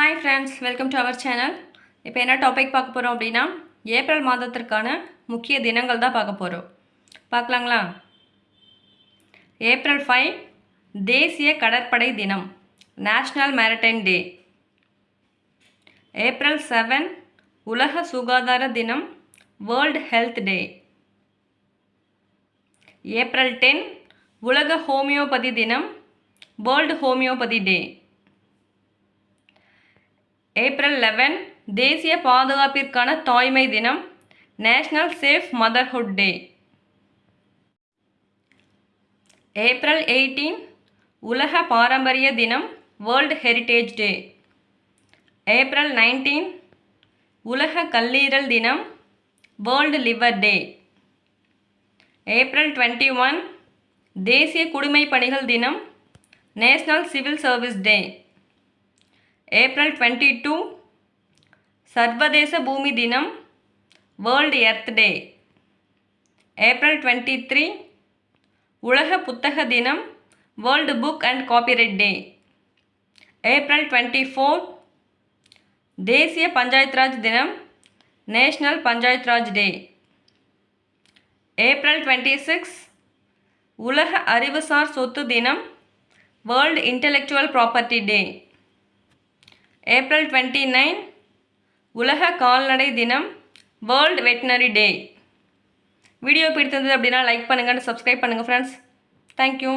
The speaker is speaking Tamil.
Hi friends welcome to our channel இப்போ என்ன டாபிக் பார்க்க போகிறோம் அப்படின்னா ஏப்ரல் மாதத்திற்கான முக்கிய தினங்கள் தான் பார்க்க போகிறோம் பார்க்கலாங்களா? ஏப்ரல் ஃபைவ் தேசிய கடற்படை தினம் national maritime day April seven உலக சுகாதார தினம் world health day April ten உலக ஹோமியோபதி தினம் world homeopathy day April eleven தேசிய பாதுகாப்பிற்கான தாய்மை தினம் national safe motherhood day. April eighteen உலக பாரம்பரிய தினம் world heritage day. April nineteen உலக கல்லீரல் தினம் world liver day. April twenty one தேசிய குடிமைப் பணிகள் தினம் national civil service day. April twenty two சர்வதேச பூமி தினம் world earth day April twenty three உலக புத்தக தினம் world book and copyright day April twenty four தேசிய பஞ்சாயத் ராஜ் தினம் national panchayat Raj day April twenty six உலக அறிவுசார் சொத்து தினம் world intellectual property day April twenty nine உலக கால்நடை தினம் வேர்ல்டு வெட்டினரி டே வீடியோ பிடித்தது அப்படின்னா லைக் பண்ணுங்கள் சப்ஸ்கிரைப் பண்ணுங்கள் ஃப்ரெண்ட்ஸ் தேங்க்யூ